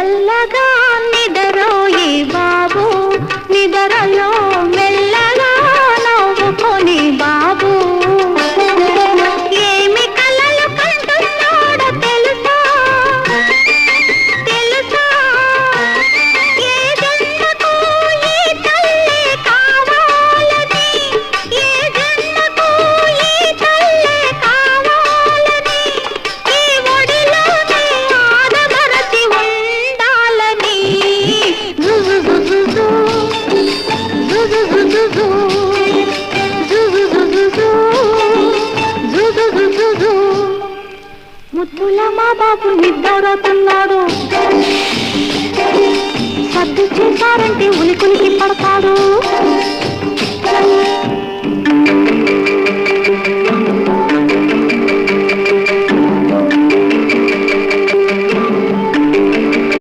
చల్లగా ముద్దుల మా బాబు నిద్రపోతున్నాడు. సర్దు చేశారంటే ఉలికులికి పడతాడు.